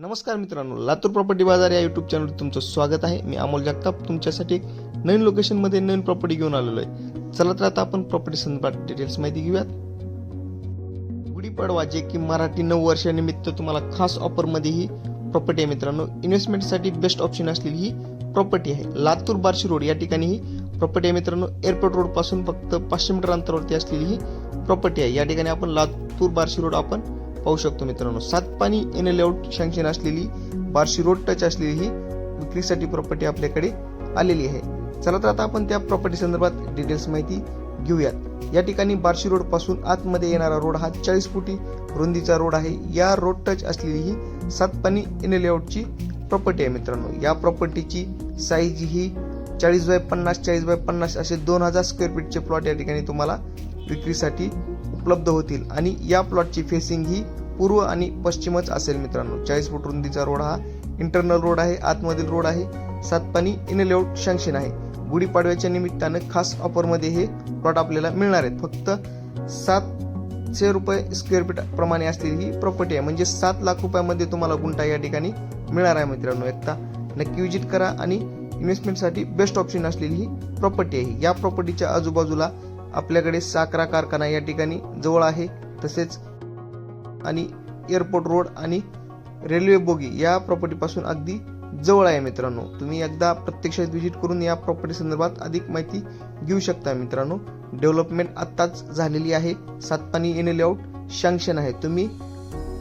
नमस्कार मित्रांनो लातूर प्रॉपर्टी बाजार या युट्यूब चॅनलवर तुमचं स्वागत आहे. मी अमोल जगताप तुमच्यासाठी एक नवीन लोकेशनमध्ये नवीन प्रॉपर्टी घेऊन आलेलो आहे. चला तर आता आपण प्रॉपर्टी संदर्भात डिटेल्स माहिती घेऊयात. गुढीपाडवा जे की मराठी नऊ वर्षानिमित्त तुम्हाला खास ऑफरमध्ये ही प्रॉपर्टी आहे मित्रांनो. इन्व्हेस्टमेंटसाठी बेस्ट ऑप्शन असलेली ही प्रॉपर्टी आहे. लातूर बार्शी रोड या ठिकाणी ही प्रॉपर्टी आहे मित्रांनो. एअरपोर्ट रोडपासून फक्त पाचशे मीटर अंतरावरती असलेली ही प्रॉपर्टी आहे. या ठिकाणी आपण लातूर बार्शी रोड आपण पाहू शकतो मित्रांनो. सात पाणी एन लेआउट शँक्शन असलेली बार्शी रोड टच असलेली ही विक्रीसाठी प्रॉपर्टी आपल्याकडे आलेली आहे. चला तर आता आपण त्या प्रॉपर्टी संदर्भात डिटेल्स माहिती घेऊयात. या ठिकाणी बार्शी रोडपासून आतमध्ये येणारा रोड हा चाळीस फुटी रुंदीचा रोड आहे. या रोड टच असलेली ही सात एन एन लेआउटची प्रॉपर्टी आहे मित्रांनो. या प्रॉपर्टीची साईज ही चाळीस बाय पन्नास चाळीस बाय पन्नास असे दोन हजार स्क्वेअर फीटचे प्लॉट या ठिकाणी तुम्हाला विक्रीसाठी उपलब्ध होतील. आणि या प्लॉटची फेसिंग ही पूर्व आणि पश्चिमच असेल मित्रांनो. चाळीस फूट रुंदीचा रोड हा इंटरनल रोड आहे आतमधील रोड आहे. सातपाणी इन शँक्शन आहे. गुढीपाडव्याच्या निमित्तानं खास ऑफरमध्ये हे प्लॉट आपल्याला मिळणार आहेत. फक्त सातशे रुपये स्क्वेअर फीट प्रमाणे असलेली ही प्रॉपर्टी आहे. म्हणजे सात लाख रुपयामध्ये तुम्हाला गुंठा या ठिकाणी मिळणार आहे मित्रांनो. एकदा नक्की विजिट करा आणि इन्व्हेस्टमेंटसाठी बेस्ट ऑप्शन असलेली ही प्रॉपर्टी आहे. या प्रॉपर्टीच्या आजूबाजूला आपल्याकडे साकरा कारखाना या ठिकाणी जवळ आहे. तसेच आणि एअरपोर्ट रोड आणि रेल्वे बोगी या प्रॉपर्टीपासून अगदी जवळ आहे मित्रांनो. तुम्ही एकदा प्रत्यक्षात व्हिजिट करून या प्रॉपर्टी संदर्भात अधिक माहिती घेऊ शकता मित्रांनो. डेव्हलपमेंट आत्ताच झालेली आहे. सातपाणी येणे लेआउट शँक्शन आहे. तुम्ही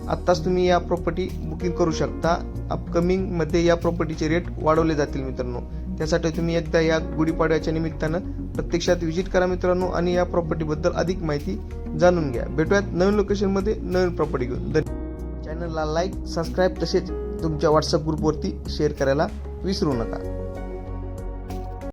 आत्ताच तुम्ही या प्रॉपर्टी बुकिंग करू शकता. अपकमिंगमध्ये या प्रॉपर्टीचे रेट वाढवले जातील मित्रांनो. त्यासाठी तुम्ही एकदा या गुढीपाडव्याच्या निमित्तानं प्रत्यक्षात व्हिजिट करा मित्रांनो आणि या प्रॉपर्टीबद्दल अधिक माहिती जाणून घ्या. भेटूयात नवीन लोकेशनमध्ये नवीन प्रॉपर्टी घेऊन. चॅनलला लाईक सबस्क्राईब तसेच तुमच्या व्हॉट्सअप ग्रुपवरती शेअर करायला विसरू नका.